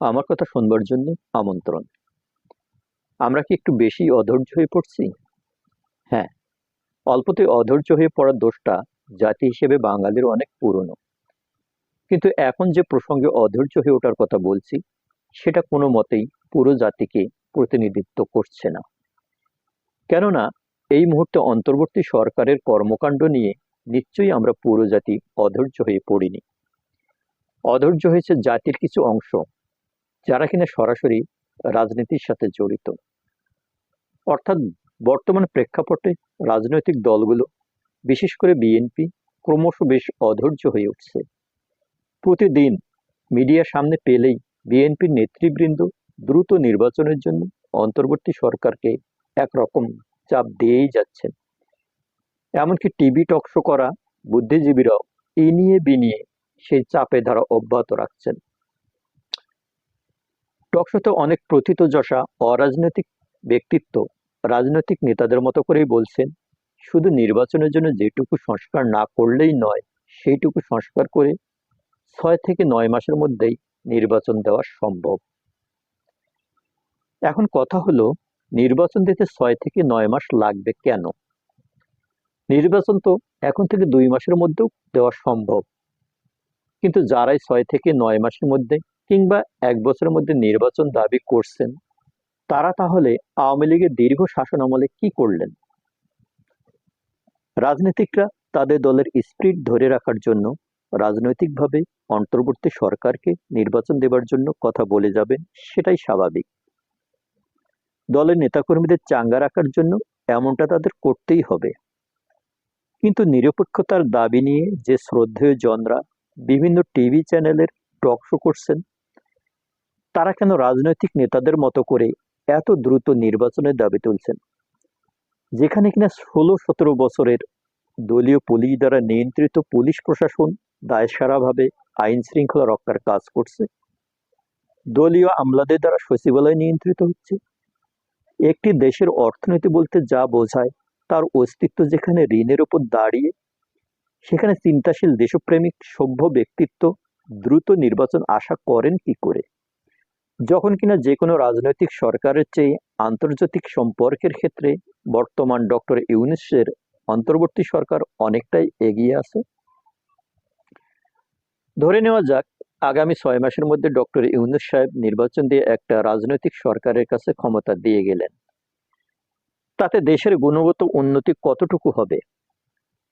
আমার কথা শুনবার জন্য আমন্ত্রণ। আমরা কি একটু বেশি অধৈর্য হয়ে পড়ছি? হ্যাঁ অল্পতে অধৈর্য হয়ে পড়ার দোষটা জাতি হিসেবে বাঙালির অনেক পুরনো। কিন্তু এখন যে প্রসঙ্গে অধৈর্য হয়ে ওঠার কথা বলছি, সেটা কোনো মতেই পুরো জাতিকে প্রতিনিধিত্ব করছে না। কেননা, এই মুহূর্তে অন্তর্বর্তী সরকারের কর্মকাণ্ড নিয়ে নিশ্চয়ই আমরা পুরো জাতি অধৈর্য হয়ে পড়িনি। অধৈর্য হয়েছে জাতির কিছু অংশ যারা কিনা সরাসরি রাজনীতির সাথে জড়িত। অর্থাৎ বর্তমান প্রেক্ষাপটে রাজনৈতিক দলগুলো, বিশেষ করে বিএনপি ক্রমশ বেশ অধৈর্য হয়ে উঠছে। প্রতিদিন মিডিয়া সামনে পেলেই বিএনপির নেতৃবৃন্দ দ্রুত নির্বাচনের জন্য অন্তর্বর্তী সরকারকে একরকম চাপ দিয়েই যাচ্ছেন। এমনকি টিভি টকশো করা বুদ্ধিজীবীরাও এ নিয়ে বিনিয়ে সেই চাপে ধারা অব্যাহত রাখছেন। টকশোতে অনেক প্রথিতযশা অরাজনৈতিক ব্যক্তিত্ব, রাজনৈতিক নেতাদের মতো করেই বলছেন, শুধু নির্বাচনের জন্য যেটুকু সংস্কার না করলেই নয়, সেইটুকু সংস্কার করে ছয় থেকে নয় মাসের মধ্যেই নির্বাচন দেওয়া সম্ভব। এখন কথা হলো, নির্বাচন দিতে ছয় থেকে নয় মাস লাগবে কেন? নির্বাচন তো এখন থেকে দুই মাসের মধ্যেও দেওয়া সম্ভব। কিন্তু যারাই ছয় থেকে নয় মাসের মধ্যে কিংবা এক বছরের মধ্যে নির্বাচন দাবি করছেন, তারা তাহলে আওয়ামী লীগের দীর্ঘ শাসন আমলে কি করলেন? রাজনীতিকরা তাদের দলের স্পিরিট ধরে রাখার জন্য রাজনৈতিকভাবে অন্তর্বর্তী সরকারকে নির্বাচন দেবার জন্য কথা বলে যাবেন সেটাই স্বাভাবিক। দলের নেতাকর্মীদের চাঙ্গা রাখার জন্য এমনটা তাদের করতেই হবে। কিন্তু নিরপেক্ষতার দাবি নিয়ে যে শ্রদ্ধেয় জনরা বিভিন্ন টিভি চ্যানেলের টক শো করছেন তারা কেন রাজনৈতিক নেতাদের মতো করে এত দ্রুত নির্বাচনের দাবি তুলছেন? যেখানে কিনা ষোলো সতেরো বছরের দলীয় পুলিশ দ্বারা নিয়ন্ত্রিত পুলিশ প্রশাসন দায়সারাভাবে আইন শৃঙ্খলা রক্ষার কাজ করছে। দলীয় আমলাদের দ্বারা সচিবালয় নিয়ন্ত্রিত হচ্ছে। একটি দেশের অর্থনীতি বলতে যা বোঝায় তার অস্তিত্ব যেখানে ঋণের উপর দাঁড়িয়ে, সেখানে চিন্তাশীল দেশপ্রেমিক সভ্য ব্যক্তিত্ব দ্রুত নির্বাচন আশা করেন কি করে? যখন কিনা যে কোনো রাজনৈতিক সরকারের চেয়ে আন্তর্জাতিক সম্পর্কের ক্ষেত্রে বর্তমান ডক্টর ইউনিসের অন্তর্বর্তী সরকার অনেকটাই এগিয়ে আছে। ধরে নেওয়া যাক, আগামী ছয় মাসের মধ্যে ডক্টর ইউনুস সাহেব নির্বাচন দিয়ে একটা রাজনৈতিক সরকারের কাছে ক্ষমতা দিয়ে গেলেন। তাতে দেশের গুণগত উন্নতি কতটুকু হবে?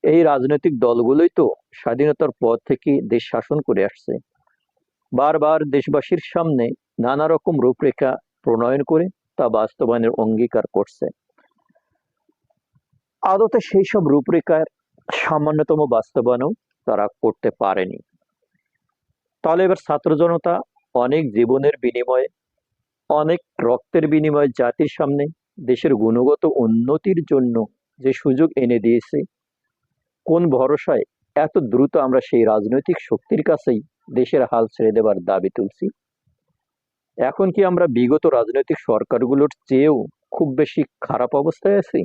এই রাজনৈতিক দলগুলোই তো স্বাধীনতার পর থেকে দেশ শাসন করে আসছে। বারবার দেশবাসীর সামনে নানা রকম রূপরেখা প্রণয়ন করে তা বাস্তবায়নের অঙ্গীকার করছে। আদতে সেই সব রূপরেখার সামান্যতম বাস্তবায়নও তারা করতে পারেনি। তাহলে এবার ছাত্র জনতা অনেক জীবনের বিনিময়ে, অনেক রক্তের বিনিময়ে জাতির সামনে দেশের গুণগত উন্নতির জন্য যে সুযোগ এনে দিয়েছে, কোন ভরসায় এত দ্রুত আমরা সেই রাজনৈতিক শক্তির কাছেই দেশের হাল ছেড়ে দেবার দাবি তুলছি। এখন কি আমরা বিগত রাজনৈতিক সরকারগুলোর চেয়েও খুব বেশি খারাপ অবস্থায় আছি?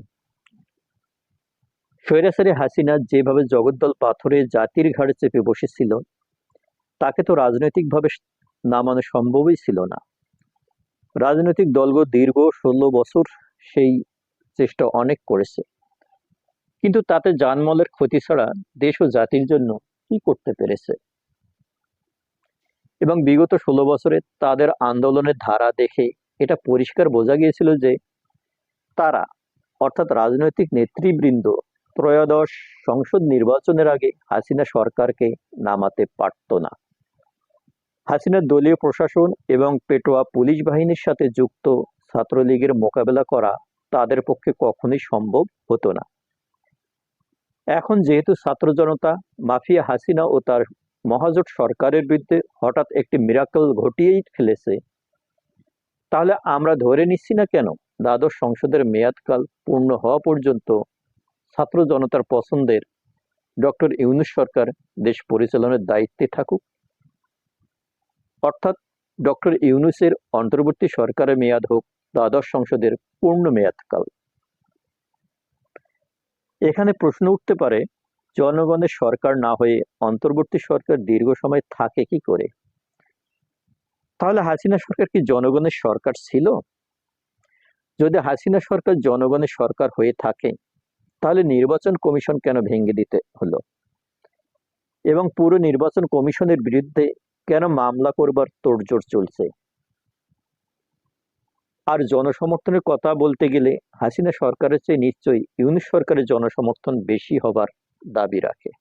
সৈরাসারি হাসিনা যেভাবে জগদ্দল পাথরে জাতির ঘাড়ে চেপে বসেছিল, তাকে তো রাজনৈতিকভাবে নামানো সম্ভবই ছিল না। রাজনৈতিক দলগুলো দীর্ঘ ষোলো বছর সেই চেষ্টা অনেক করেছে। কিন্তু তাতে জানমলের ক্ষতি ছাড়া দেশ ও জাতির জন্য কি করতে পেরেছে? এবং বিগত ষোলো বছরে তাদের আন্দোলনের ধারা দেখে এটা পরিষ্কার বোঝা গিয়েছিল যে তারা, অর্থাৎ রাজনৈতিক নেতৃবৃন্দ, ত্রয়োদশ সংসদ নির্বাচনের আগে হাসিনা সরকারকে নামাতে পারত না। হাসিনার দলীয় প্রশাসন এবং পেটোয়া পুলিশ বাহিনীর সাথে যুক্ত ছাত্রলীগের মোকাবেলা করা তাদের পক্ষে কখনোই সম্ভব হতো না। এখন যেহেতু ছাত্র জনতা, মাফিয়া হাসিনা ও তার মহাজোট সরকারের বিরুদ্ধে হঠাৎ একটি মিরাকল ঘটিয়েই ফেলেছে। তাহলে আমরা ধরে নিচ্ছি না কেন? দ্বাদশ সংসদের মেয়াদকাল পূর্ণ হওয়া পর্যন্ত ছাত্র জনতার পছন্দের ডক্টর ইউনুস সরকার দেশ পরিচালনার দায়িত্বে থাকুক। অর্থাৎ ডক্টর ইউনুসের অন্তর্বর্তী সরকারের মেয়াদ হোক, দ্বাদশ সংসদের পূর্ণ মেয়াদকাল। এখানে প্রশ্ন উঠতে পারে জনগণের সরকার না হয়ে অন্তর্বর্তী সরকার দীর্ঘ সময় থাকে কি করে? তাহলে হাসিনা সরকার কি জনগণের সরকার ছিল? যদি হাসিনা সরকার জনগণের সরকার হয়ে থাকে, তাহলে নির্বাচন কমিশন কেন ভেঙে দিতে হলো? এবং পুরো নির্বাচন কমিশনের বিরুদ্ধে কেন মামলা করবার তোড়জোড় চলছে? আর জনসমর্থনের কথা বলতে গেলে হাসিনা সরকারের চেয়ে নিশ্চয়ই ইউনিট সরকারের জনসমর্থন বেশি হবার দাবি রাখে।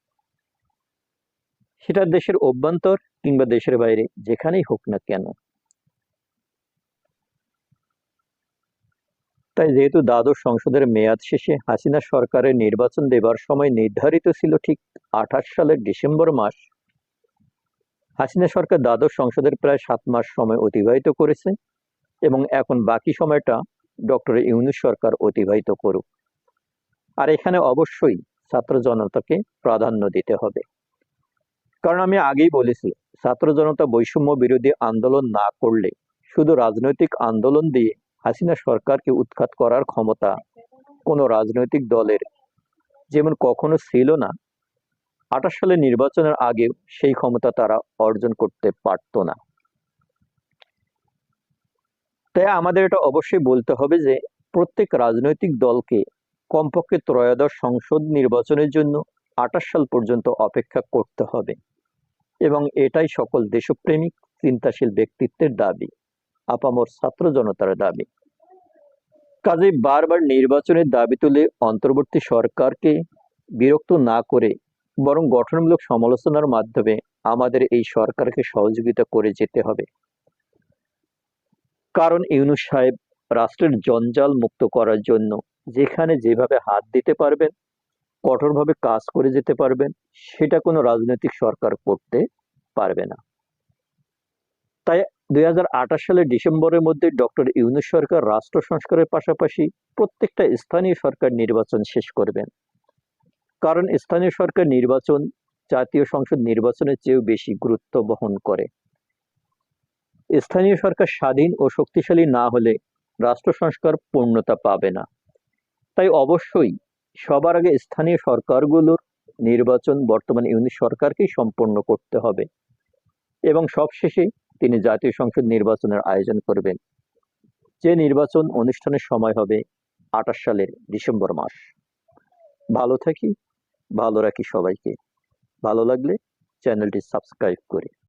সেটা দেশের অভ্যন্তর কিংবা দেশের বাইরে যেখানেই হোক না কেন। তাই যেহেতু দ্বাদশ সংসদের মেয়াদ শেষে হাসিনা সরকারের নির্বাচন দেবার সময় নির্ধারিত ছিল ঠিক আঠাশ সালের ডিসেম্বর মাস, হাসিনা সরকার দ্বাদশ সংসদের প্রায় সাত মাস সময় অতিবাহিত করেছে এবং এখন বাকি সময়টা ডক্টর ইউনুস সরকার অতিবাহিত করুক। আর এখানে অবশ্যই ছাত্র জনতাকে প্রাধান্য দিতে হবে। কারণ আমি আগেই বলেছি, ছাত্র জনতা বৈষম্য বিরোধী আন্দোলন না করলে শুধু রাজনৈতিক আন্দোলন দিয়ে হাসিনা সরকারকে উৎখাত করার ক্ষমতা কোনো রাজনৈতিক দলের যেমন কখনো ছিল না, আঠাশ সালের নির্বাচনের আগেও সেই ক্ষমতা তারা অর্জন করতে পারত না। তাই আমাদের এটা অবশ্যই বলতে হবে যে প্রত্যেক রাজনৈতিক দলকে কমপক্ষে ত্রয়োদশ সংসদ নির্বাচনের জন্য আঠাশ সাল পর্যন্ত অপেক্ষা করতে হবে এবং এটাই সকল দেশপ্রেমিক, চিন্তাশীল ব্যক্তিত্বের দাবি, আপামর ছাত্র জনতার দাবি। কাজে বারবার নির্বাচনের দাবি তুলে অন্তর্বর্তী সরকারকে বিরক্ত না করে বরং গঠনমূলক সমালোচনার মাধ্যমে আমাদের এই সরকারকে সহযোগিতা করে যেতে হবে। কারণ ইউনুস সাহেব রাষ্ট্রের জঞ্জাল মুক্ত করার জন্য যেখানে যেভাবে হাত দিতে পারবেন, কঠোরভাবে কাজ করে যেতে পারবেন, সেটা কোনো রাজনৈতিক সরকার করতে পারবে না। তাই দুই হাজার আঠাশ সালের ডিসেম্বরের মধ্যে ডক্টর ইউনুস সরকার রাষ্ট্র সংস্কারের পাশাপাশি প্রত্যেকটা স্থানীয় সরকার নির্বাচন শেষ করবেন। কারণ স্থানীয় সরকার নির্বাচন জাতীয় সংসদ নির্বাচনের চেয়েও বেশি গুরুত্ব বহন করে। স্থানীয় সরকার স্বাধীন ও শক্তিশালী না হলে রাষ্ট্র সংস্কার পূর্ণতা পাবে না। তাই অবশ্যই সবার আগে স্থানীয় সরকারগুলোর নির্বাচন বর্তমান ইউনিট সরকারকেই সম্পন্ন করতে হবে এবং সবশেষে তিনি জাতীয় সংসদ নির্বাচনের আয়োজন করবেন, যে নির্বাচন অনুষ্ঠানের সময় হবে আঠাশ সালের ডিসেম্বর মাস। ভালো থাকি, ভালো রাখি সবাইকে। ভালো লাগলে চ্যানেলটি সাবস্ক্রাইব করি